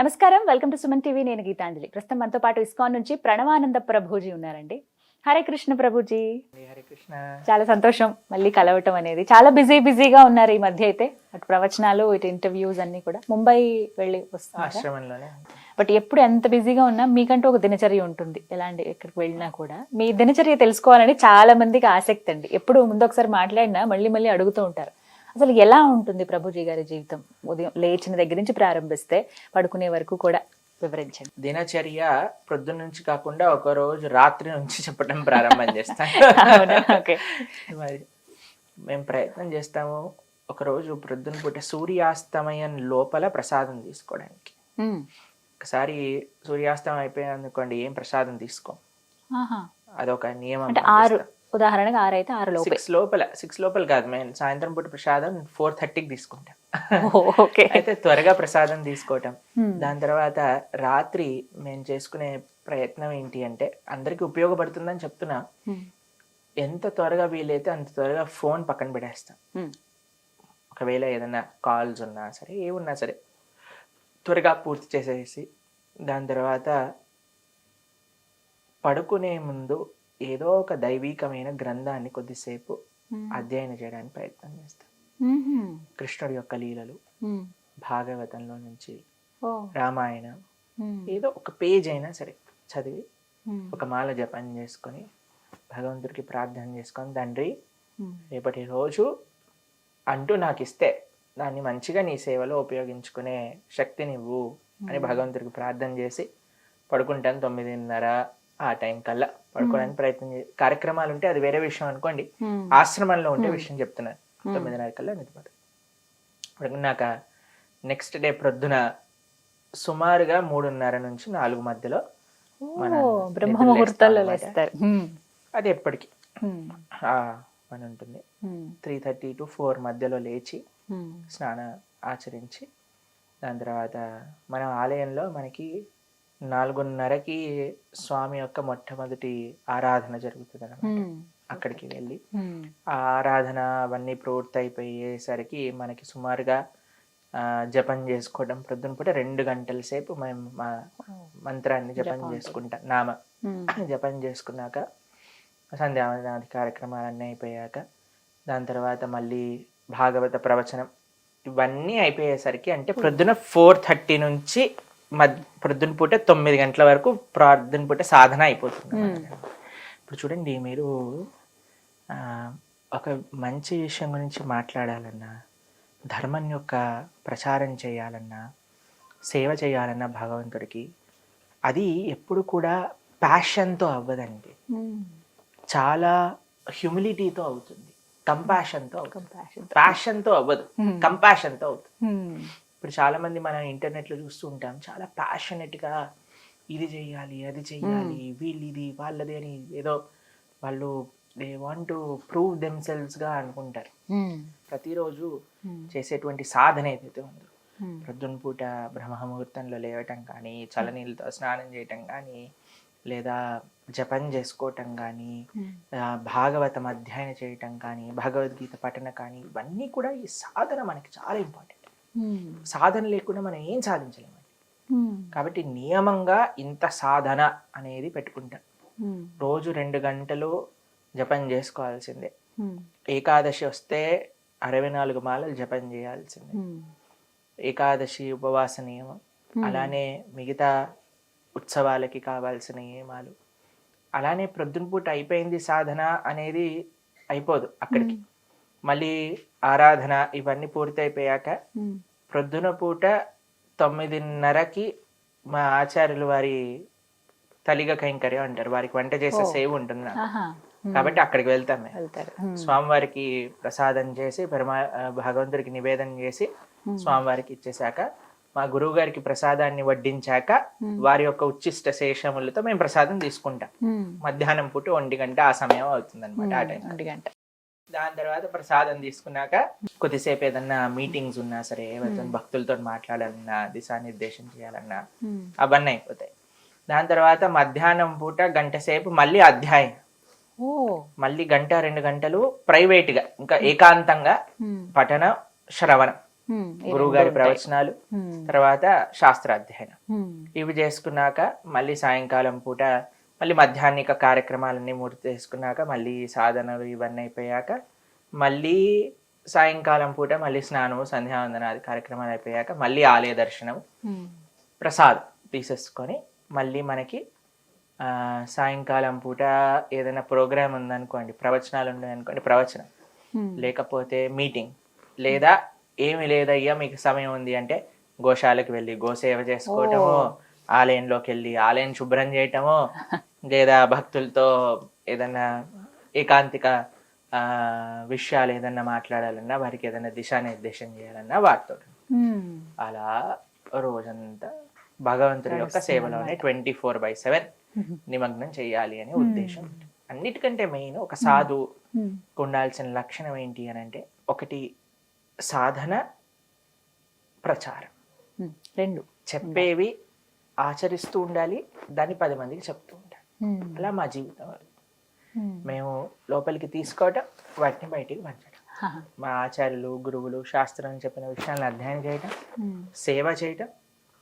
నమస్కారం. Welcome to Suman TV. నేను గీతాంజలి. ప్రస్తుతం మనతో పాటు ఇస్కాన్ నుంచి ప్రణవానంద ప్రభుజీ ఉన్నారండి. హరే కృష్ణ ప్రభుజీ. హరే కృష్ణ. చాలా సంతోషం మళ్ళీ కలవటం అనేది. చాలా బిజీ బిజీగా ఉన్నారు ఈ మధ్య అయితే. అటు ప్రవచనాలు ఇటు ఇంటర్వ్యూస్ అన్ని కూడా. ముంబై వెళ్ళి వస్తున్నారు. ఆశ్రమంలోనే బట్ ఎప్పుడు ఎంత బిజీగా ఉన్నా మీకంటూ ఒక దినచర్య ఉంటుంది. ఎలాంటి ఎక్కడికి వెళ్ళినా కూడా. మీ దినచర్య తెలుసుకోవాలని చాలా మందికి ఆసక్తి అండి. ఎప్పుడు ముందు ఒకసారి మాట్లాడినా మళ్ళీ మళ్ళీ అడుగుతూ ఉంటారు. అసలు ఎలా ఉంటుంది ప్రభుజీ గారి జీవితం? ఉదయం లేచిన దగ్గర నుంచి ప్రారంభిస్తే పడుకునే వరకు కూడా వివరించండి. దినచర్య ప్రొద్దున నుంచి కాకుండా ఒక రోజు రాత్రి నుంచి చెప్పడం ప్రారంభం చేస్తాం. మరి మేము ప్రయత్నం చేస్తాము ఒక రోజు ప్రొద్దున పూట సూర్యాస్తమయం లోపల ప్రసాదం తీసుకోవడానికి. ఒకసారి సూర్యాస్తమయం అయిపోయింది అనుకోండి ఏం ప్రసాదం తీసుకోం. అదొక నియమం ఆరు ఉదాహరణగా ఆరు అయితే ఆరు లోపే సిక్స్ లోపల సిక్స్ లోపల కాదు మేము సాయంత్రం పూట ప్రసాదం ఫోర్ థర్టీకి తీసుకుంటాం ఓకే అయితే త్వరగా ప్రసాదం తీసుకోవటం. దాని తర్వాత రాత్రి మేము చేసుకునే ప్రయత్నం ఏంటి అంటే అందరికి ఉపయోగపడుతుందని చెప్తున్నా. ఎంత త్వరగా వీలైతే అంత త్వరగా ఫోన్ పక్కన పెట్టేస్తాం. ఒకవేళ ఏదైనా కాల్స్ ఉన్నా సరే ఏ ఉన్నా సరే త్వరగా పూర్తి చేసేసి దాని తర్వాత పడుకునే ముందు ఏదో ఒక దైవీకమైన గ్రంథాన్ని కొద్దిసేపు. అధ్యయనం చేయడానికి ప్రయత్నం చేస్తాం. కృష్ణుడి యొక్క లీలలు. భాగవతంలో నుంచి. రామాయణం. ఏదో ఒక పేజ్ అయినా సరే చదివి. ఒక మాల జపం చేసుకొని భగవంతుడికి ప్రార్థన చేసుకొని తండ్రి. రేపటి రోజు అంటూ నాకు ఇస్తే దాన్ని మంచిగా నీ సేవలో ఉపయోగించుకునే శక్తినివ్వు అని భగవంతుడికి ప్రార్థన చేసి పడుకుంటాను తొమ్మిదిన్నర ఆ టైం కల్లా పడుకోవడానికి ప్రయత్నం చే కార్యక్రమాలు ఉంటే అది వేరే విషయం అనుకోండి. ఆశ్రమంలో ఉంటే విషయం చెప్తున్నాను తొమ్మిదిన్నర కల్లా నిద్రపడు పడుకున్నాక నెక్స్ట్ డే ప్రొద్దున సుమారుగా మూడున్నర నుంచి నాలుగు మధ్యలో. అది ఎప్పటికీ. పని ఉంటుంది. త్రీ థర్టీ టు ఫోర్ మధ్యలో లేచి. స్నాన ఆచరించి దాని తర్వాత మన ఆలయంలో మనకి నాలుగున్నరకి స్వామి యొక్క మొట్టమొదటి ఆరాధన జరుగుతుంది అన్నమాట ఉమ్. అక్కడికి వెళ్ళి. ఆ ఆరాధన అవన్నీ పూర్తి అయిపోయేసరికి మనకి సుమారుగా జపం చేసుకోవడం ప్రొద్దున పూట రెండు గంటల సేపు మేము మా మంత్రాన్ని జపం చేసుకుంటాం నామ. జపం చేసుకున్నాక సంధ్యావందనాది కార్యక్రమాలన్నీ అయిపోయాక దాని తర్వాత మళ్ళీ భాగవత ప్రవచనం ఇవన్నీ అయిపోయేసరికి అంటే ప్రొద్దున ఫోర్ థర్టీ నుంచి మద్ ప్రొద్దున పూట తొమ్మిది గంటల వరకు ప్రార్థన పూట సాధన అయిపోతుంది. ఇప్పుడు చూడండి మీరు ఒక మంచి విషయం గురించి మాట్లాడాలన్నా ధర్మం యొక్క ప్రచారం చేయాలన్నా సేవ చేయాలన్నా భగవంతుడికి అది ఎప్పుడు కూడా ప్యాషన్తో అవ్వదండి. చాలా హ్యూమిలిటీతో అవుతుంది కంపాషన్తో Compassion. ప్యాషన్తో అవ్వదు కంపాషన్తో అవుతుంది. ఇప్పుడు చాలా మంది మనం ఇంటర్నెట్లో చూస్తూ ఉంటాం చాలా ప్యాషనెట్గా ఇది చెయ్యాలి అది చెయ్యాలి వీళ్ళు ఇది వాళ్ళది అని ఏదో వాళ్ళు దే వాంట్ టు ప్రూవ్గా అనుకుంటారు. ప్రతిరోజు. చేసేటువంటి సాధన ఏదైతే ఉందో. ప్రొద్దున పూట బ్రహ్మ ముహూర్తంలో లేవటం కానీ చల్లనీళ్ళతో స్నానం చేయటం కానీ లేదా జపం చేసుకోవటం కానీ భాగవతం అధ్యయనం చేయటం కానీ భగవద్గీత పఠన కానీ ఇవన్నీ కూడా ఈ సాధన మనకి చాలా ఇంపార్టెంట్. సాధన లేకుండా మనం ఏం సాధించలేము. కాబట్టి నియమంగా ఇంత సాధన అనేది పెట్టుకుంటాం. రోజు రెండు గంటలు జపం చేసుకోవాల్సిందే. ఏకాదశి వస్తే అరవై నాలుగు మాలలు జపం చేయాల్సిందే. ఏకాదశి ఉపవాస నియమం. అలానే మిగతా ఉత్సవాలకి కావాల్సిన నియమాలు. అలానే ప్రొద్దున పూట అయిపోయింది సాధన అనేది అయిపోదు అక్కడికి. మళ్ళీ ఆరాధన ఇవన్నీ పూర్తి అయిపోయాక ఉమ్. ప్రొద్దున పూట తొమ్మిదిన్నరకి మా ఆచార్యులు వారి తలిగ కైంకర్యం అంటారు. వారికి వంట చేసే సేవ ఉంటుంది నాకు. కాబట్టి అక్కడికి వెళ్తాం మేము. స్వామివారికి ప్రసాదం చేసి పరమా భగవంతుడికి నివేదన చేసి స్వామివారికి ఇచ్చేశాక మా గురువు గారికి ప్రసాదాన్ని వడ్డించాక వారి యొక్క ఉచ్చిష్ట శేషములతో మేము ప్రసాదం తీసుకుంటాం. మధ్యాహ్నం పూట ఒంటి గంట ఆ సమయం అవుతుంది అనమాట ఆ టైం గంట. దాని తర్వాత ప్రసాదం తీసుకున్నాక కొద్దిసేపు ఏదన్నా మీటింగ్స్ ఉన్నా సరే ఎవరితో భక్తులతో మాట్లాడాలన్నా దిశానిర్దేశం చేయాలన్నా ఉమ్. అవన్నీ అయిపోతాయి దాని తర్వాత మధ్యాహ్నం పూట గంట సేపు మళ్ళీ అధ్యాయం మళ్ళీ గంట రెండు గంటలు ప్రైవేట్గా ఇంకా ఏకాంతంగా ఉమ్. పఠన శ్రవణం Hmm. గురువు గారి. ప్రవచనాలు Hmm. తర్వాత శాస్త్రాధ్యయనం Hmm. ఇవి చేసుకున్నాక మళ్ళీ సాయంకాలం పూట మళ్ళీ మధ్యాహ్నిక కార్యక్రమాలన్నీ పూర్తి చేసుకున్నాక మళ్ళీ సాధనలు ఇవన్నీ అయిపోయాక మళ్ళీ సాయంకాలం పూట మళ్ళీ స్నానము సంధ్యావందనాది కార్యక్రమాలు అయిపోయాక మళ్ళీ ఆలయ దర్శనం. ప్రసాద్ తీసేసుకొని మళ్ళీ మనకి సాయంకాలం పూట ఏదైనా ప్రోగ్రామ్ ఉందనుకోండి ప్రవచనాలు ఉన్నాయనుకోండి ప్రవచనం. లేకపోతే మీటింగ్ లేదా ఏమి లేదయ్యా మీకు సమయం ఉంది అంటే గోశాలకు వెళ్ళి గోసేవ చేసుకోవటము ఆలయంలోకి వెళ్ళి ఆలయం శుభ్రం చేయటము లేదా భక్తులతో ఏదన్నా ఏకాంతిక విషయాలు ఏదన్నా మాట్లాడాలన్నా వారికి ఏదైనా దిశానిర్దేశం చేయాలన్నా వాటితో Hmm. అలా రోజంతా భగవంతుడి యొక్క సేవలోనే ట్వంటీ ఫోర్ బై సెవెన్ నిమగ్నం చేయాలి అనే ఉద్దేశం. అన్నిటికంటే మెయిన్ ఒక Hmm. ఉండాల్సిన లక్షణం ఏంటి అని అంటే ఒకటి సాధన ప్రచారం. రెండు. చెప్పేవి ఆచరిస్తూ ఉండాలి దాన్ని పది మందికి చెప్తూ. అలా మా జీవితం Hmm. మేము లోపలికి తీసుకోవటం వాటిని బయటికి పంచడం. మా ఆచార్యులు గురువులు శాస్త్రం చెప్పిన విషయాలను అధ్యయనం చేయటం Hmm. సేవ చేయటం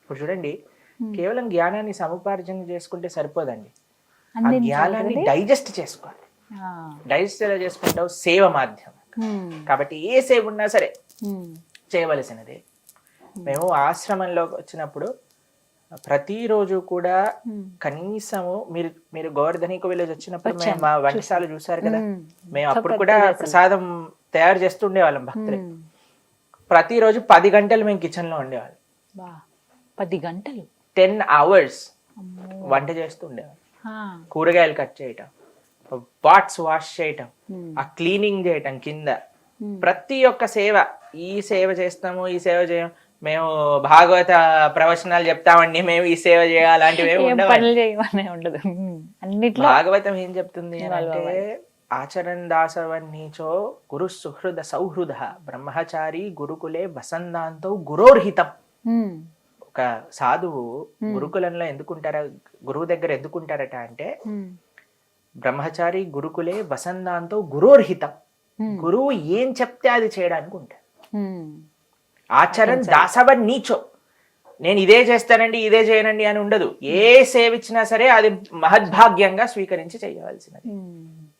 ఇప్పుడు చూడండి Hmm. కేవలం జ్ఞానాన్ని సముపార్జన చేసుకుంటే సరిపోదండి ఆ జ్ఞానాన్ని? డైజెస్ట్ చేసుకోవాలి. డైజెస్ట్ ఎలా చేసుకుంటావు సేవ మాధ్యమం Hmm. కాబట్టి ఏ సేవ ఉన్నా సరే Hmm. చేయవలసినదే మేము ఆశ్రమంలోకి వచ్చినప్పుడు ప్రతిరోజు కూడా. కనీసము మీరు మీరు గోవర్ధనిక విలేజ్ వచ్చినప్పుడు మేము మా వంటశాల చూసారు కదా. మేము అప్పుడు కూడా. ప్రసాదం తయారు చేస్తుండే వాళ్ళం భక్తులు. ప్రతిరోజు పది గంటలు మేము కిచెన్లో ఉండేవాళ్ళం పది గంటలు టెన్ అవర్స్. వంట చేస్తూ ఉండేవాళ్ళం Ah. కూరగాయలు కట్ చేయటం పాట్స్ వాష్ చేయటం. ఆ క్లీనింగ్ చేయటం కింద. ప్రతి ఒక్క సేవ ఈ సేవ చేస్తాము ఈ సేవ చేయం మేము భాగవత ప్రవచనాలు చెప్తామండి మేము ఈ సేవ చేయాలి అలాంటివి ఏమి ఏం ఉండవండి. పనులు చేయమనే ఉండదు. అన్నిట్లో భాగవతం ఏం చెప్తుంది అంటే ఆచరణ దాసవన్నీచో గురు సుహృద సౌహృద బ్రహ్మచారి గురుకులే వసందాంతో గురోర్హితం. ఒక సాధువు గురుకులంలో ఎందుకుంటారా గురువు దగ్గర ఎందుకుంటారట అంటే. బ్రహ్మచారి గురుకులే వసందాంతో గురోర్హితం. గురువు ఏం చెప్తే అది చేయడానికి ఉంటారు. ఆచరణ దాసవ నీచో. నేను ఇదే చేస్తానండి ఇదే చేయనండి అని ఉండదు. ఏ సేవ ఇచ్చినా సరే అది మహద్భాగ్యంగా స్వీకరించి చేయవలసినది.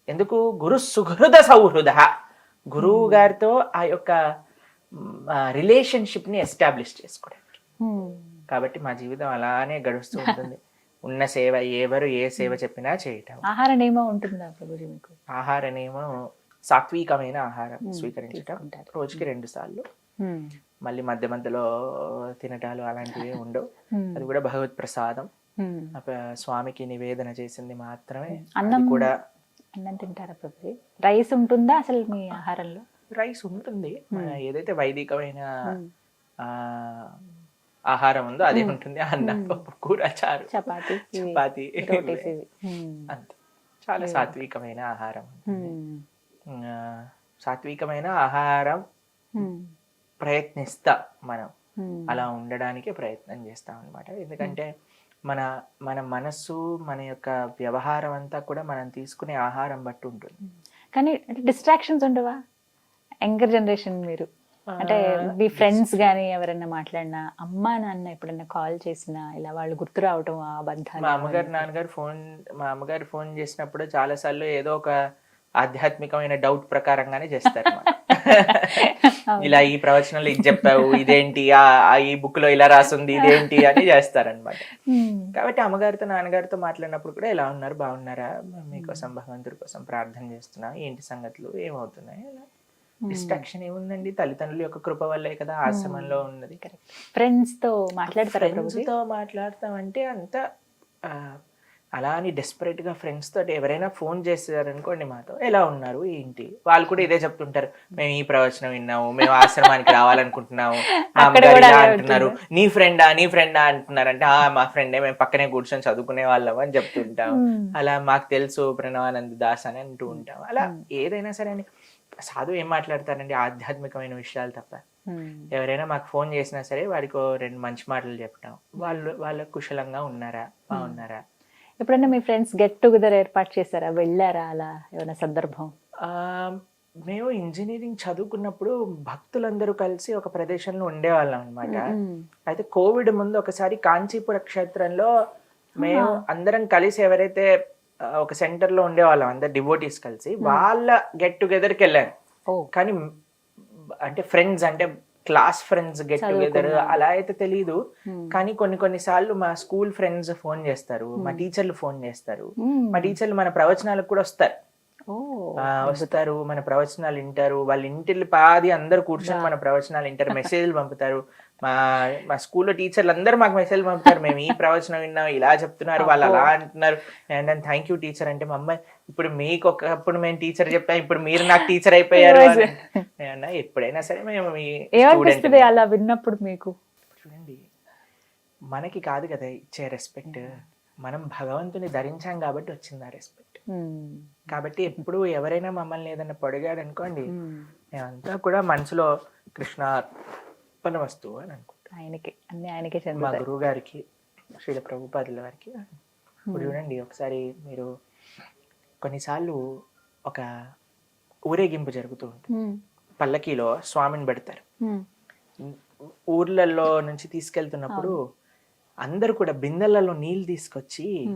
ఎందుకు? గురు సుహృద సౌహృద. గురువు గారితో ఆ యొక్క రిలేషన్షిప్ని ఎస్టాబ్లిష్ చేసుకోవడానికి. కాబట్టి మా జీవితం అలానే గడుస్తూ ఉంటుంది. ఉన్న సేవ ఎవరు ఏ సేవ చెప్పినా చేయటం. ఆహార నియమం ఉంటుందా ప్రభుజీ మీకు? ఆహార నియమం సాత్వికమైన ఆహారం స్వీకరించటం. రోజుకి రెండు సార్లు. మళ్ళీ మధ్య మధ్యలో తినటాలు అలాంటివి ఉండవు. అది కూడా భగవత్ ప్రసాదం. స్వామికి నివేదన చేసింది మాత్రమే. అన్నం కూడా అన్నం తింటారా ప్రభుజీ? రైస్ ఉంటుందా అసలు మీ ఆహారంలో? రైస్ ఉంటుంది. ఏదైతే వైదికమైన ఆహారం ఉందో అదే ఉంటుంది. అన్నం పప్పు కూర చారు. చపాతి. చపాతి. అంతే. చాలా సాత్వికమైన ఆహారం సాత్వికమైన ఆహారం. ప్రయత్నిస్తా మనం. అలా ఉండడానికే ప్రయత్నం చేస్తాం అనమాట ఎందుకంటే మన మన మనస్సు మన యొక్క వ్యవహారం అంతా కూడా మనం తీసుకునే ఆహారం బట్టి ఉంటుంది. కానీ అంటే డిస్ట్రాక్షన్స్ ఉండవా? యంగర్ జనరేషన్ మీరు. అంటే మీ ఫ్రెండ్స్ కానీ ఎవరైనా మాట్లాడినా అమ్మా నాన్న ఎప్పుడైనా కాల్ చేసినా ఇలా వాళ్ళు గుర్తు రావటం ఆ బంధాలు మా అమ్మగారు నాన్నగారు ఫోన్ మా అమ్మగారు ఫోన్ చేసినప్పుడు చాలా సార్లు ఏదో ఒక ఆధ్యాత్మికమైన డౌట్ ప్రకారంగానే చేస్తారు. ఇలా ఈ ప్రవచనంలో ఇది చెప్పావు ఇదేంటి ఈ బుక్లో ఇలా రాసింది ఇదేంటి అని చేస్తారనమాట Hmm. కాబట్టి అమ్మగారితో నాన్నగారితో మాట్లాడినప్పుడు కూడా ఎలా ఉన్నారు బాగున్నారా? మీకోసం భగవంతుడి కోసం ప్రార్థన చేస్తున్నా ఏంటి సంగతులు ఏమవుతున్నాయి డిస్ట్రాక్షన్ ఏముందండి? తల్లిదండ్రుల యొక్క కృప వల్లే కదా ఆశ్రమంలో ఉన్నది ఫ్రెండ్స్తో మాట్లాడతారా ఫ్రెండ్స్తో మాట్లాడతామంటే అంత ఆ, అలా అని డెస్పరేట్గా ఫ్రెండ్స్ తోటి ఎవరైనా ఫోన్ చేశారనుకోండి మాతో ఎలా ఉన్నారు ఏంటి వాళ్ళు కూడా ఇదే చెప్తుంటారు మేము ఈ ప్రవచనం విన్నాము మేము ఆశ్రమానికి రావాలనుకుంటున్నాము అంటున్నారు నీ ఫ్రెండా నీ ఫ్రెండా అంటున్నారంటే "ఆ, మా ఫ్రెండే మేము పక్కనే కూర్చొని చదువుకునే వాళ్ళం అని చెప్తుంటాం. అలా మాకు తెలుసు ప్రణవానంద దాస్ అని అంటూ ఉంటాం. అలా ఏదైనా సరే అని సాధువు ఏం మాట్లాడతారండి? ఆధ్యాత్మికమైన విషయాలు తప్ప. ఎవరైనా మాకు ఫోన్ చేసినా సరే వాడికి రెండు మంచి మాటలు చెప్పటం. వాళ్ళు వాళ్ళ కుశలంగా ఉన్నారా? బాగున్నారా? ఎప్పుడైనా మీ ఫ్రెండ్స్ గెట్ టుగెదర్ ఏర్పాటు చేశారా? వెళ్ళారా అలా? ఏమైనా సందర్భం? ఆ, మేము ఇంజనీరింగ్ చదువుకున్నప్పుడు భక్తులందరూ కలిసి ఒక ప్రదేశంలో ఉండేవాళ్ళం అనమాట. అయితే కోవిడ్ ముందు ఒకసారి కాంచీపుర క్షేత్రంలో మేము అందరం కలిసి ఎవరైతే ఒక సెంటర్లో ఉండేవాళ్ళం అందరు డివోటీస్ కలిసి వాళ్ళ గెట్ టుగెదర్కి వెళ్ళాను. కానీ అంటే ఫ్రెండ్స్ అంటే క్లాస్ ఫ్రెండ్స్ గెట్ టుగెదర్ అలా అయితే తెలియదు కానీ కొన్ని కొన్ని సార్లు మా స్కూల్ ఫ్రెండ్స్ ఫోన్ చేస్తారు. మా టీచర్లు ఫోన్ చేస్తారు. మ్మ్. మా టీచర్లు మన ప్రవచనాలకు కూడా వస్తారు. వస్తారు మన ప్రవచనాలు వింటారు. వాళ్ళ ఇంటిల్లి పాది అందరు కూర్చొని మన ప్రవచనాలు వింటారు. మెసేజ్లు పంపుతారు. మా మా స్కూల్లో టీచర్లు అందరూ మాకు మెసేజ్ పంపుతారు. మేము ఈ ప్రవచనం విన్నాం ఇలా చెప్తున్నారు వాళ్ళు అలా అంటున్నారు. అండ్ థ్యాంక్ యూ టీచర్ అంటే మా అమ్మాయి ఇప్పుడు మీకు ఒకప్పుడు మేము టీచర్ చెప్పాం ఇప్పుడు మీరు నాకు టీచర్ అయిపోయారు ఎప్పుడైనా సరే మేము ఏమనిపిస్తుంది అలా విన్నప్పుడు మీకు? చూడండి మనకి కాదు కదా ఇచ్చే రెస్పెక్ట్ మనం భగవంతుని ధరించాం కాబట్టి వచ్చింది ఆ రెస్పెక్ట్. కాబట్టి ఎప్పుడు ఎవరైనా మమ్మల్ని ఏదైనా పొడిగాడు అనుకోండి మ్మ్. మేమంతా కూడా మనసులో కృష్ణ అర్పణ వస్తువు అని అనుకుంటాం. ఆయనకి అన్ని ఆయనకే మా చెందుతాయి. గురువు గారికి శ్రీల ప్రభుపాదుల వారికి. ఇప్పుడు చూడండి ఒకసారి మీరు కొన్నిసార్లు ఒక ఊరేగింపు జరుగుతూ ఉంటుంది. పల్లకీలో స్వామిని పెడతారు. ఊర్లలో నుంచి తీసుకెళ్తున్నప్పుడు అందరూ కూడా బిందెలలో నీళ్ళు తీసుకొచ్చి.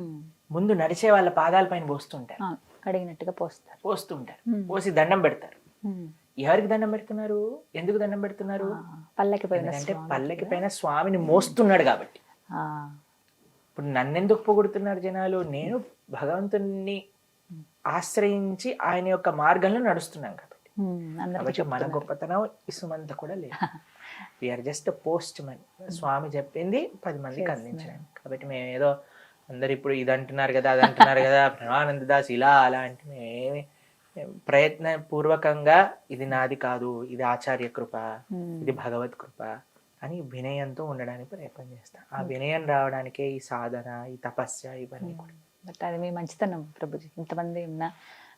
ముందు నడిచే వాళ్ళ పాదాల పైన పోస్తుంటారు. ఆ, కడిగినట్టుగా పోస్తారు. పోస్తుంటారు. పోసి దండం పెడతారు. ఎవరికి దండం పెడుతున్నారు? ఎందుకు దండం పెడుతున్నారు? పల్లకి స్వామి. పల్లకి పైన స్వామిని మోస్తున్నాడు కాబట్టి. ఇప్పుడు నన్నెందుకు పొగుడుతున్నారు జనాలు? నేను భగవంతుని ఆశ్రయించి ఆయన యొక్క మార్గంలో నడుస్తున్నాను కాబట్టి. మ్మ్. మన గొప్పతనం ఇసుమంత కూడా లేదు. విఆర్ జస్ట్ పోస్ట్ మన్ స్వామి చెప్పింది పది మందికి అందించడానికి కాబట్టి మేము ఏదో అందరు ఇప్పుడు ఇది అంటున్నారు కదా అది అంటున్నారు కదా ప్రణానంద దాస్ ఇలా అలా అంటే మేమేమి ప్రయత్న పూర్వకంగా ఇది నాది కాదు ఇది ఆచార్య కృప. ఇది భగవత్ కృప అని వినయంతో ఉండడానికి ప్రయత్నం చేస్తాం. ఆ వినయం రావడానికే ఈ సాధన ఈ తపస్య ఇవన్నీ కూడా. బట్ అది మీ మంచితనం ప్రభుజీ ఇంతమంది ఉన్నా.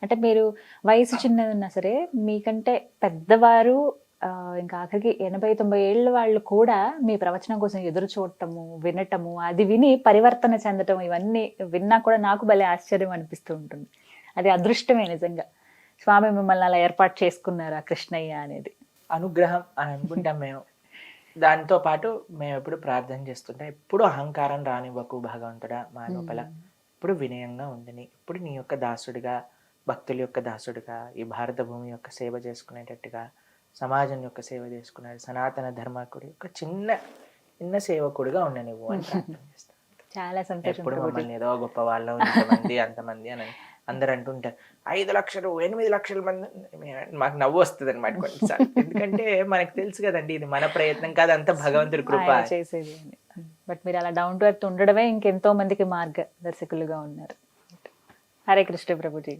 అంటే మీరు వయసు చిన్నది ఉన్నా సరే మీకంటే పెద్దవారు ఆ, ఇంకా ఆఖరికి ఎనభై తొంభై ఏళ్ళ వాళ్ళు కూడా మీ ప్రవచనం కోసం ఎదురు చూడటము వినటము అది విని పరివర్తన చెందటం ఇవన్నీ విన్నా కూడా నాకు భలే ఆశ్చర్యం అనిపిస్తూ ఉంటుంది. అది అదృష్టమే నిజంగా. స్వామి మిమ్మల్ని అలా ఏర్పాటు చేసుకున్నారు కృష్ణయ్య అనేది? అనుగ్రహం అని అనుకుంటాం మేము. దాంతో పాటు మేము ఎప్పుడు ప్రార్థన చేస్తుంటాం ఎప్పుడు అహంకారం రానివ్వకు భగవంతుడా మా లోపల. ఇప్పుడు వినయంగా ఉండని. ఇప్పుడు నీ యొక్క దాసుడిగా భక్తుల యొక్క దాసుడిగా ఈ భారత భూమి యొక్క సేవ చేసుకునేటట్టుగా సమాజం యొక్క సేవ చేసుకునే సనాతన ధర్మకుడి యొక్క చిన్న చిన్న సేవకుడిగా ఉండ నువ్వు అని చాలా సంతోషం ఎప్పుడు మమ్మల్ని ఏదో గొప్ప వాళ్ళు ఇంతమంది అంతమంది అని. అందరు అంటుంటారు ఐదు లక్షలు ఎనిమిది లక్షల మంది మాకు నవ్వు వస్తుంది అనమాట కొన్నిసార్లు. ఎందుకంటే మనకు తెలుసు కదండి ఇది మన ప్రయత్నం కాదు అంత భగవంతుడి కృప. చేసేది. బట్ మీరు అలా డౌన్ టు ఎర్త్ ఉండడమే ఇంకెంతో మందికి మార్గదర్శకులుగా ఉన్నారు. హరే కృష్ణ ప్రభుజీ.